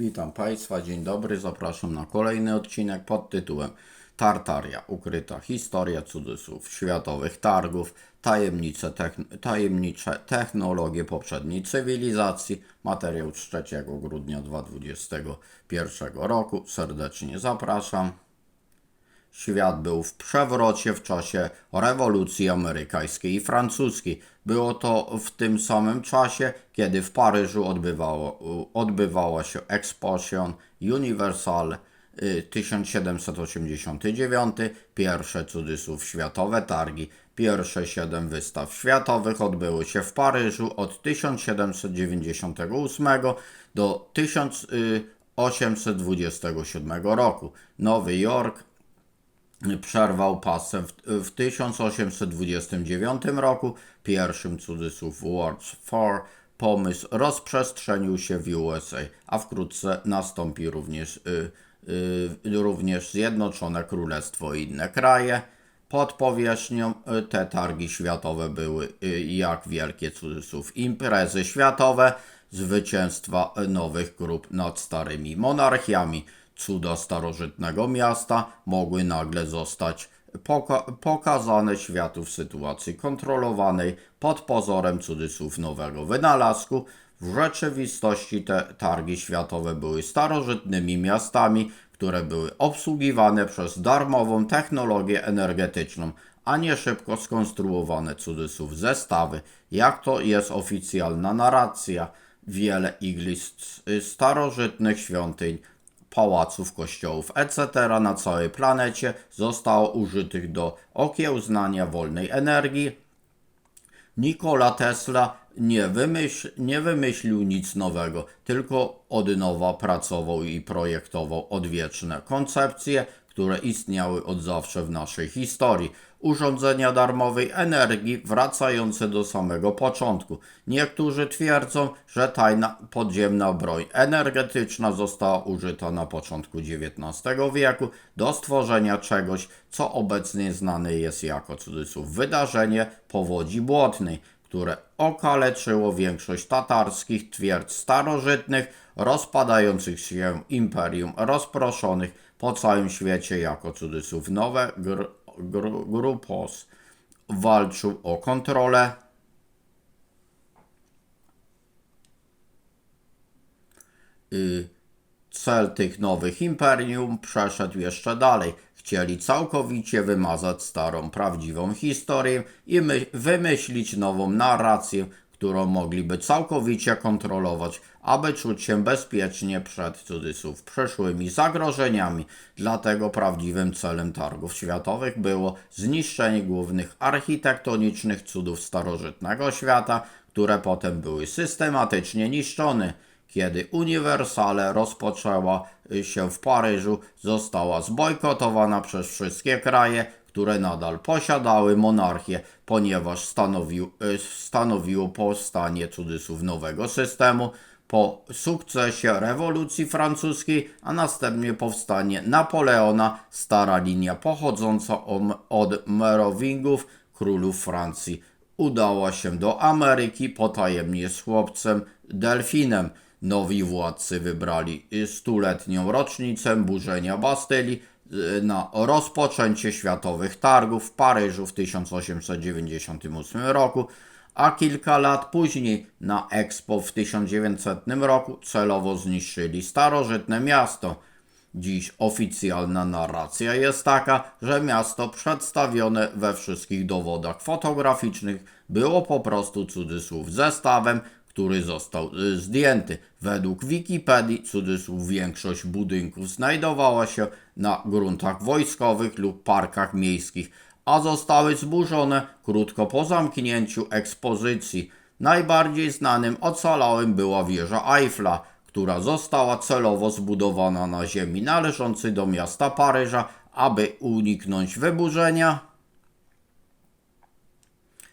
Witam Państwa, dzień dobry. Zapraszam na kolejny odcinek pod tytułem Tartaria ukryta historia cudzysłów światowych targów, tajemnice, techn- tajemnicze technologie poprzedniej cywilizacji. Materiał z 3 grudnia 2021 roku. Serdecznie zapraszam. Świat był w przewrocie w czasie rewolucji amerykańskiej i francuskiej. Było to w tym samym czasie, kiedy w Paryżu odbywało, odbywała się Exposition Universal y, 1789, pierwsze cudzysłów światowe targi. Pierwsze siedem wystaw światowych odbyły się w Paryżu od 1798 do 1827 roku. Nowy Jork przerwał pasem w, w 1829 roku. Pierwszym cudzysłów World's Fair pomysł rozprzestrzenił się w USA, a wkrótce nastąpi również, y, y, również Zjednoczone Królestwo i inne kraje. Pod powierzchnią y, te targi światowe były jak wielkie cudzysłów imprezy światowe, zwycięstwa nowych grup nad starymi monarchiami. Cuda starożytnego miasta mogły nagle zostać poka- pokazane światu w sytuacji kontrolowanej pod pozorem cudzysłów nowego wynalazku. W rzeczywistości te targi światowe były starożytnymi miastami, które były obsługiwane przez darmową technologię energetyczną, a nie szybko skonstruowane cudzysłów zestawy, jak to jest oficjalna narracja. Wiele iglis starożytnych świątyń pałaców, kościołów, etc. na całej planecie zostało użytych do okiełznania wolnej energii. Nikola Tesla nie, wymyśl, nie wymyślił nic nowego, tylko od nowa pracował i projektował odwieczne koncepcje, które istniały od zawsze w naszej historii. Urządzenia darmowej energii wracające do samego początku. Niektórzy twierdzą, że tajna podziemna broń energetyczna została użyta na początku XIX wieku do stworzenia czegoś, co obecnie znane jest jako cudzysłów wydarzenie powodzi błotnej które okaleczyło większość tatarskich twierdz starożytnych, rozpadających się imperium rozproszonych po całym świecie jako cudzysłów nowe gr, gr, grupos. Walczył o kontrolę y, cel tych nowych imperium przeszedł jeszcze dalej. Chcieli całkowicie wymazać starą, prawdziwą historię i my- wymyślić nową narrację, którą mogliby całkowicie kontrolować, aby czuć się bezpiecznie przed cudzysłów przyszłymi zagrożeniami. Dlatego prawdziwym celem targów światowych było zniszczenie głównych architektonicznych cudów starożytnego świata, które potem były systematycznie niszczone. Kiedy Uniwersale rozpoczęła się w Paryżu, została zbojkotowana przez wszystkie kraje, które nadal posiadały monarchię, ponieważ stanowił, y, stanowiło powstanie cudzysłów nowego systemu. Po sukcesie rewolucji francuskiej, a następnie powstanie Napoleona, stara linia pochodząca od Merowingów, królów Francji, udała się do Ameryki potajemnie z chłopcem Delfinem. Nowi władcy wybrali stuletnią rocznicę burzenia Bastylii y, na rozpoczęcie światowych targów w Paryżu w 1898 roku, a kilka lat później na Expo w 1900 roku celowo zniszczyli starożytne miasto. Dziś oficjalna narracja jest taka, że miasto przedstawione we wszystkich dowodach fotograficznych było po prostu cudzysłów zestawem, który został y, zdjęty. Według Wikipedii cudzysłów większość budynków znajdowała się na gruntach wojskowych lub parkach miejskich, a zostały zburzone krótko po zamknięciu ekspozycji. Najbardziej znanym ocalałym była wieża Eiffla, która została celowo zbudowana na ziemi należącej do miasta Paryża, aby uniknąć wyburzenia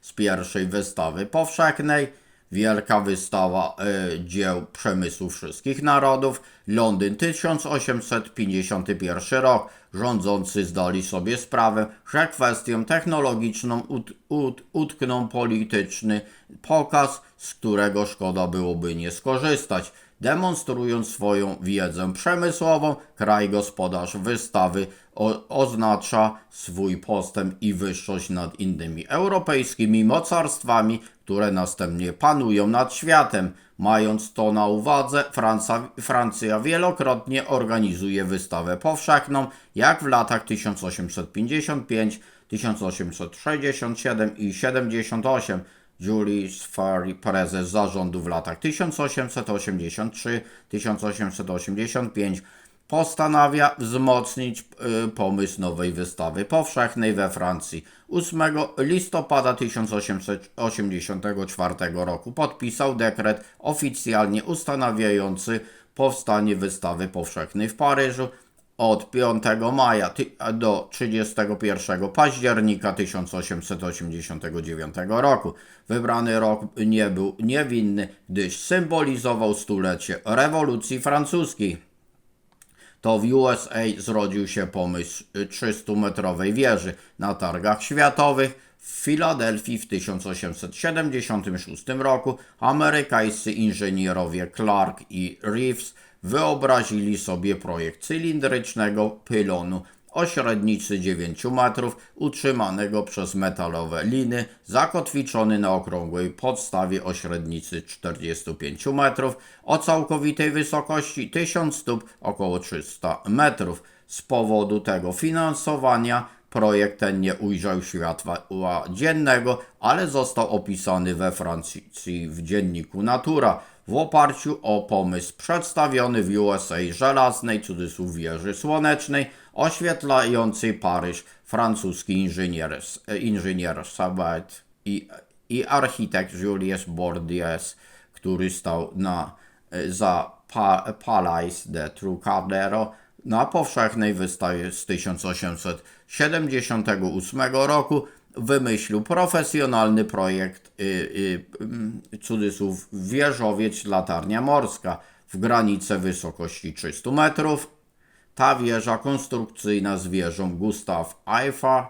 z pierwszej wystawy powszechnej. Wielka wystawa e, dzieł przemysłu wszystkich narodów. Londyn 1851 rok. Rządzący zdali sobie sprawę, że kwestią technologiczną ut, ut, utknął polityczny pokaz, z którego szkoda byłoby nie skorzystać. Demonstrując swoją wiedzę przemysłową, kraj gospodarz wystawy o, oznacza swój postęp i wyższość nad innymi europejskimi mocarstwami, które następnie panują nad światem. Mając to na uwadze, Franca, Francja wielokrotnie organizuje wystawę powszechną, jak w latach 1855, 1867 i 78. Julius Ferry, prezes zarządu w latach 1883-1885, postanawia wzmocnić y, pomysł nowej wystawy powszechnej we Francji. 8 listopada 1884 roku podpisał dekret oficjalnie ustanawiający powstanie wystawy powszechnej w Paryżu. Od 5 maja do 31 października 1889 roku. Wybrany rok nie był niewinny, gdyż symbolizował stulecie rewolucji francuskiej. To w USA zrodził się pomysł 300-metrowej wieży na targach światowych. W Filadelfii w 1876 roku amerykańscy inżynierowie Clark i Reeves wyobrazili sobie projekt cylindrycznego pylonu o średnicy 9 metrów, utrzymanego przez metalowe liny, zakotwiczony na okrągłej podstawie o średnicy 45 metrów, o całkowitej wysokości 1000 stóp, około 300 metrów. Z powodu tego finansowania projekt ten nie ujrzał światła dziennego, ale został opisany we Francji w dzienniku Natura w oparciu o pomysł przedstawiony w USA żelaznej cudzysłów wieży słonecznej oświetlającej Paryż francuski inżynier, inżynier Sabat i, i architekt Julius Bordies, który stał na, za pa, Palais de Trocadero na powszechnej wystawie z 1878 roku wymyślił profesjonalny projekt y, y, y, cudzysłów wieżowiec latarnia morska w granice wysokości 300 metrów. Ta wieża konstrukcyjna z wieżą Gustav Eiffel,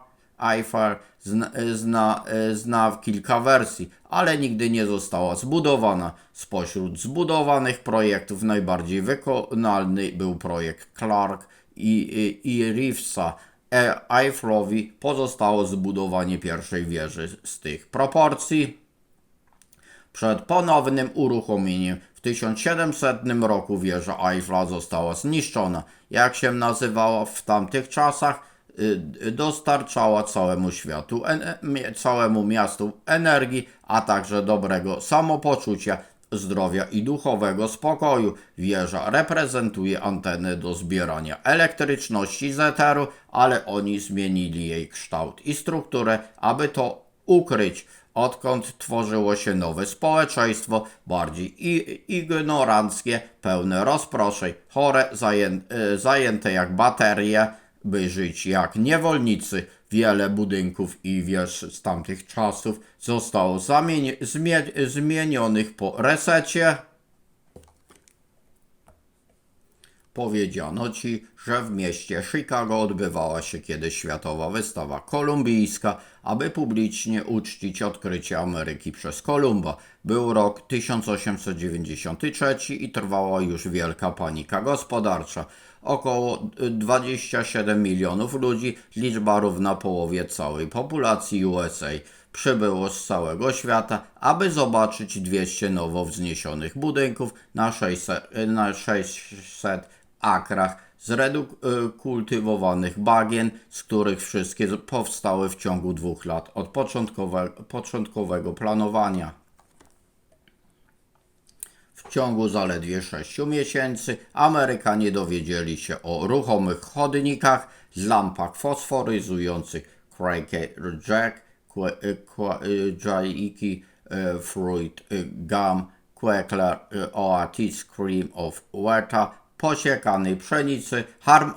Eiffel zna, zna, zna kilka wersji, ale nigdy nie została zbudowana. Spośród zbudowanych projektów najbardziej wykonalny był projekt Clark i, i, i Reevesa. E- Eiffelowi pozostało zbudowanie pierwszej wieży z tych proporcji. Przed ponownym uruchomieniem w 1700 roku wieża Eiffla została zniszczona. Jak się nazywała w tamtych czasach, y, dostarczała całemu światu, całemu miastu energii, a także dobrego samopoczucia, zdrowia i duchowego spokoju. Wieża reprezentuje antenę do zbierania elektryczności z eteru, ale oni zmienili jej kształt i strukturę, aby to ukryć odkąd tworzyło się nowe społeczeństwo, bardziej ignoranckie, pełne rozproszeń, chore, zajęte, zajęte jak baterie, by żyć jak niewolnicy. Wiele budynków i wież z tamtych czasów zostało zamieni- zmie- zmienionych po resecie. Powiedziano ci, że w mieście Chicago odbywała się kiedyś światowa wystawa kolumbijska, aby publicznie uczcić odkrycie Ameryki przez Kolumba. Był rok 1893 i trwała już wielka panika gospodarcza. Około 27 milionów ludzi, liczba równa połowie całej populacji USA, przybyło z całego świata, aby zobaczyć 200 nowo wzniesionych budynków na 600, na 600 akrach zrekultywowanych bagien, z których wszystkie powstały w ciągu dwóch lat od początkowe, początkowego planowania. W ciągu zaledwie 6 miesięcy Amerykanie dowiedzieli się o ruchomych chodnikach, lampach fosforyzujących Cracker Jack, Jaiki, Fruit Gum, Quackler Oatis Cream of Weta, posiekanej pszenicy,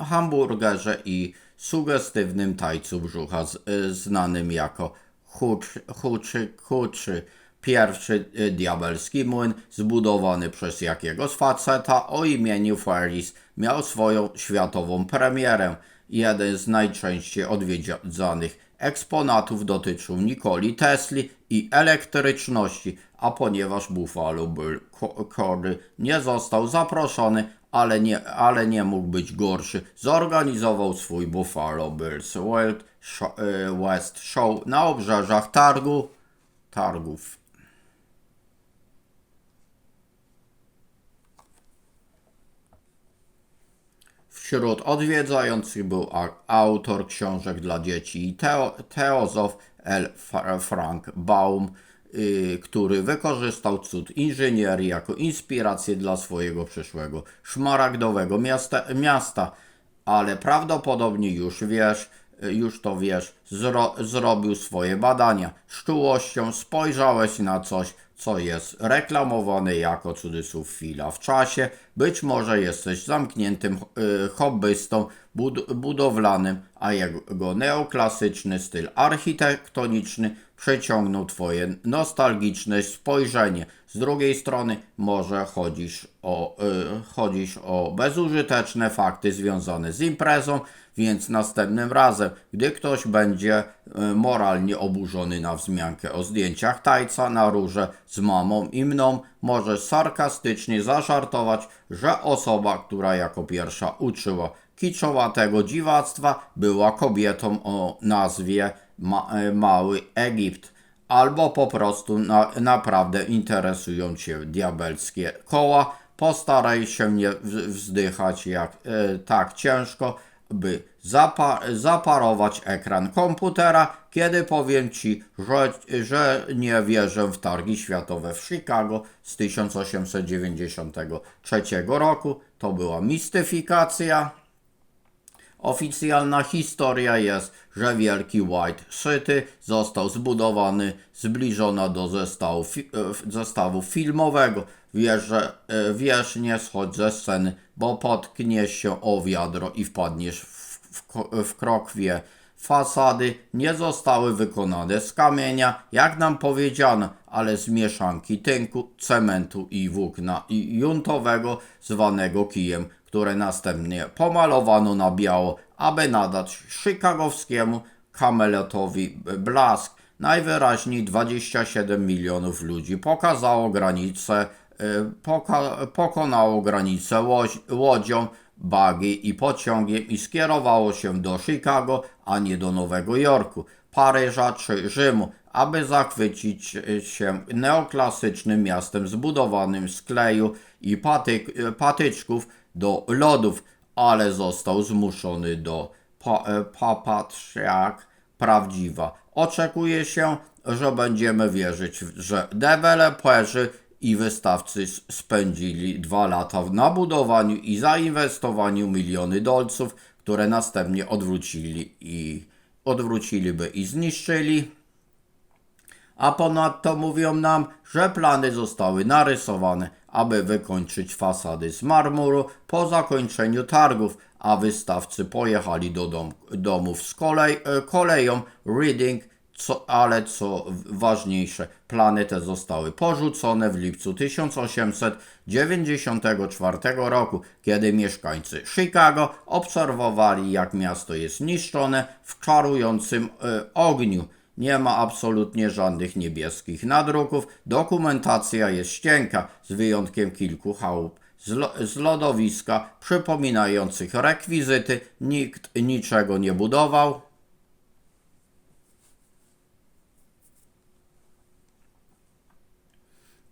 hamburgerze i sugestywnym tajcu brzucha z, znanym jako huczy, huczy, huczy. Pierwszy y, diabelski młyn, zbudowany przez jakiegoś faceta o imieniu Ferris, miał swoją światową premierę. Jeden z najczęściej odwiedzanych eksponatów dotyczył Nikoli Tesli i elektryczności, a ponieważ Buffalo Bill Co- Cody nie został zaproszony, ale nie, ale nie mógł być gorszy, zorganizował swój Buffalo Bills Show, e, West Show na obrzeżach targu, targów Wśród odwiedzających był autor książek dla dzieci i teo, teozof L. Fra- Frank Baum, y, który wykorzystał cud inżynierii jako inspirację dla swojego przyszłego szmaragdowego miasta, miasta. ale prawdopodobnie już wiesz, y, już to wiesz, zro, zrobił swoje badania. Z czułością spojrzałeś na coś, co jest reklamowane jako cudzysłów chwila w czasie. Być może jesteś zamkniętym y, hobbystą bud budowlanym, a jego neoklasyczny styl architektoniczny przyciągnął twoje nostalgiczne spojrzenie. Z drugiej strony może chodzisz o, y, chodzisz o bezużyteczne fakty związane z imprezą, więc następnym razem, gdy ktoś będzie y, moralnie oburzony na wzmiankę o zdjęciach tajca na róże z mamą i mną, możesz sarkastycznie zażartować, że osoba, która jako pierwsza uczyła kiczowatego dziwactwa, była kobietą o nazwie Ma- e, Mały Egipt. Albo po prostu na, naprawdę interesują Cię diabelskie koła. Postaraj się nie wzdychać jak, e, tak ciężko, by zapa zaparować ekran komputera, kiedy powiem Ci, że, że nie wierzę w targi światowe w Chicago z 1893 roku. To była mistyfikacja. Oficjalna historia jest, że wielki White City został zbudowany zbliżona do zestawu, fi e, zestawu filmowego. Wiesz, że wiesz, nie schodź ze sceny, bo potkniesz się o wiadro i wpadniesz w, w, w krokwie. Fasady nie zostały wykonane z kamienia, jak nam powiedziano, ale z mieszanki tynku, cementu i włókna i juntowego zwanego kijem, które następnie pomalowano na biało, aby nadać chicagowskiemu kameletowi blask. Najwyraźniej 27 milionów ludzi pokazało granicę, y, poka, pokonało granicę łodzią, buggy i pociągiem i skierowało się do Chicago, a nie do Nowego Jorku, Paryża czy Rzymu, aby zachwycić się neoklasycznym miastem zbudowanym z kleju i y, patyczków do lodów, ale został zmuszony do pa, e, papatrz jak prawdziwa. Oczekuje się, że będziemy wierzyć, w- że deweloperzy i wystawcy spędzili dwa lata na budowaniu i zainwestowaniu miliony dolców, które następnie odwrócili i odwróciliby i zniszczyli. A ponadto mówią nam, że plany zostały narysowane, aby wykończyć fasady z marmuru po zakończeniu targów, a wystawcy pojechali do dom, domów z kolej, e, koleją Reading, co, ale co ważniejsze, plany te zostały porzucone w lipcu 1894 roku, kiedy mieszkańcy Chicago obserwowali, jak miasto jest niszczone w czarującym e, ogniu. Nie ma absolutnie żadnych niebieskich nadruków. Dokumentacja jest ścienka, z wyjątkiem kilku chałup z lodowiska przypominających rekwizyty. Nikt niczego nie budował.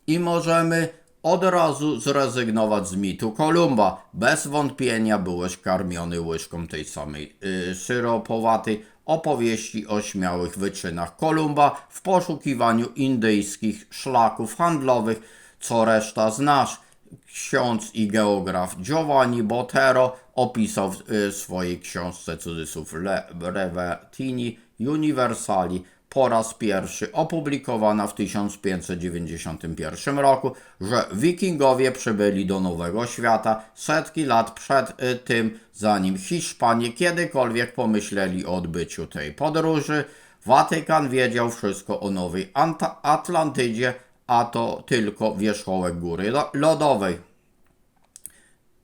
I możemy od razu zrezygnować z mitu Kolumba. Bez wątpienia byłeś karmiony łyżką tej samej yy, syropowatej opowieści o śmiałych wyczynach Kolumba w poszukiwaniu indyjskich szlaków handlowych, co reszta znasz. Ksiądz i geograf Giovanni Botero opisał w y, swojej książce cudzysłów Le Brevetini Universali po raz pierwszy opublikowana w 1591 roku, że wikingowie przybyli do Nowego Świata setki lat przed y, tym, zanim Hiszpanie kiedykolwiek pomyśleli o odbyciu tej podróży. Watykan wiedział wszystko o Nowej Anta- Atlantydzie, a to tylko wierzchołek góry lo- lodowej.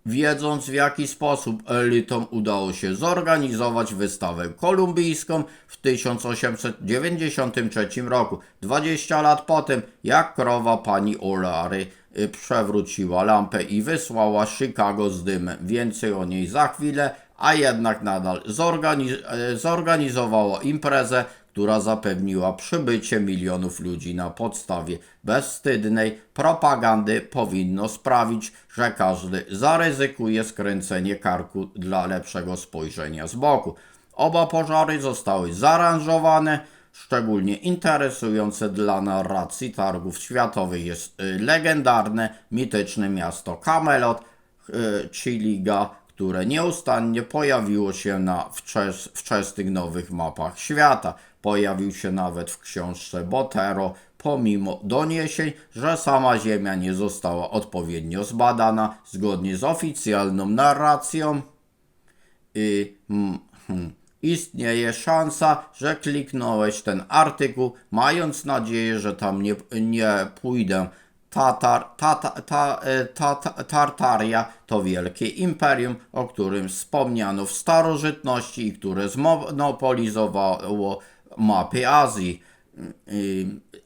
Wiedząc w jaki sposób elitom udało się zorganizować wystawę kolumbijską w 1893 roku, 20 lat potem, jak krowa pani O'Leary y, przewróciła lampę i wysłała Chicago z dymem. Więcej o niej za chwilę, a jednak nadal zorganiz e, zorganizowała imprezę, która zapewniła przybycie milionów ludzi na podstawie bezwstydnej propagandy powinno sprawić, że każdy zaryzykuje skręcenie karku dla lepszego spojrzenia z boku. Oba pożary zostały zaaranżowane. Szczególnie interesujące dla narracji targów światowych jest y, legendarne, mityczne miasto Camelot, y, Chiliga, które nieustannie pojawiło się na wczes wczesnych nowych mapach świata. Pojawił się nawet w książce Botero, pomimo doniesień, że sama Ziemia nie została odpowiednio zbadana zgodnie z oficjalną narracją. I, mm, hmm, istnieje szansa, że kliknąłeś ten artykuł, mając nadzieję, że tam nie, nie pójdę. Tatar, tata, ta, e, ta, ta, Tartaria to wielkie imperium, o którym wspomniano w starożytności i które zmonopolizowało mapy Azji.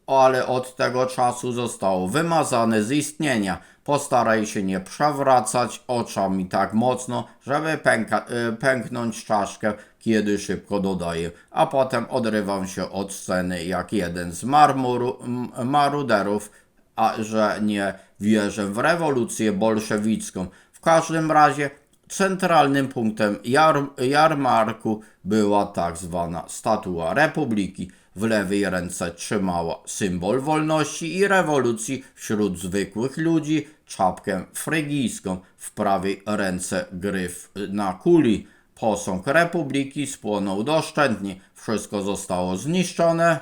Ale od tego czasu zostało wymazane z istnienia. Postaraj się nie przewracać oczami tak mocno, żeby pęka, y, pęknąć czaszkę, kiedy szybko dodaję, a potem odrywam się od sceny jak jeden z marmuru, maruderów, a że nie wierzę w rewolucję bolszewicką. W każdym razie centralnym punktem jar, jarmarku była tak zwana statua republiki. W lewej ręce trzymała symbol wolności i rewolucji wśród zwykłych ludzi, czapkę frygijską, w prawej ręce gryf na kuli. Posąg republiki spłonął doszczętnie, wszystko zostało zniszczone,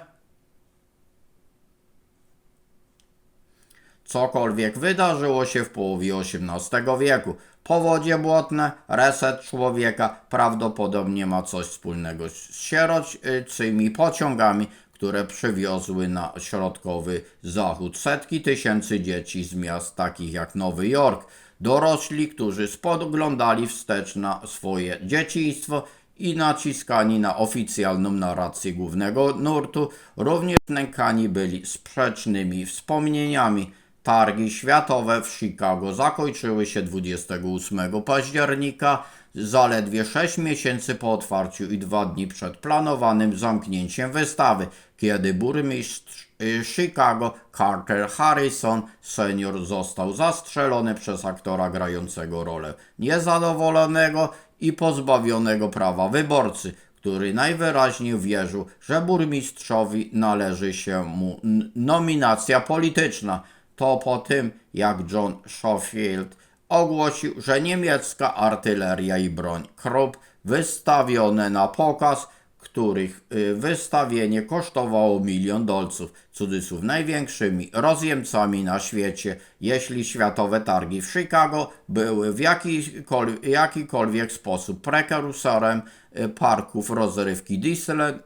Cokolwiek wydarzyło się w połowie XVIII wieku. Powodzie błotne, reset człowieka prawdopodobnie ma coś wspólnego z sierocimi pociągami, które przywiozły na środkowy zachód setki tysięcy dzieci z miast takich jak Nowy Jork. Dorośli, którzy spoglądali wstecz na swoje dzieciństwo i naciskani na oficjalną narrację głównego nurtu, również nękani byli sprzecznymi wspomnieniami. Targi światowe w Chicago zakończyły się 28 października, zaledwie 6 miesięcy po otwarciu i dwa dni przed planowanym zamknięciem wystawy, kiedy burmistrz y, Chicago Carter Harrison senior został zastrzelony przez aktora grającego rolę niezadowolonego i pozbawionego prawa wyborcy, który najwyraźniej wierzył, że burmistrzowi należy się mu nominacja polityczna. To po tym, jak John Schofield ogłosił, że niemiecka artyleria i broń Krupp wystawione na pokaz, których y, wystawienie kosztowało milion dolców, cudzysłów największymi rozjemcami na świecie, jeśli światowe targi w Chicago były w jakikolwiek, jakikolwiek sposób prekursorem y, parków rozrywki Disneyland,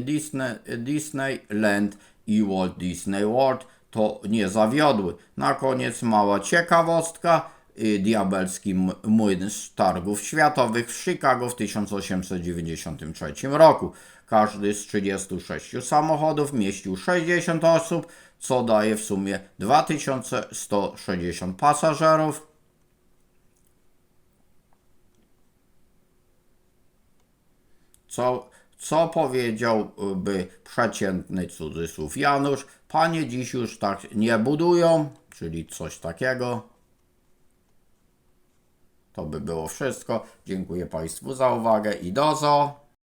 Disney, Disneyland i Walt Disney World, to nie zawiodły. Na koniec mała ciekawostka. y, Diabelski młyn z targów światowych w Chicago w 1893 roku. Każdy z 36 samochodów mieścił 60 osób, co daje w sumie 2160 pasażerów. Co, co powiedziałby przeciętny cudzysłów Janusz? Panie dziś już tak nie budują, czyli coś takiego. To by było wszystko. Dziękuję Państwu za uwagę i dozo.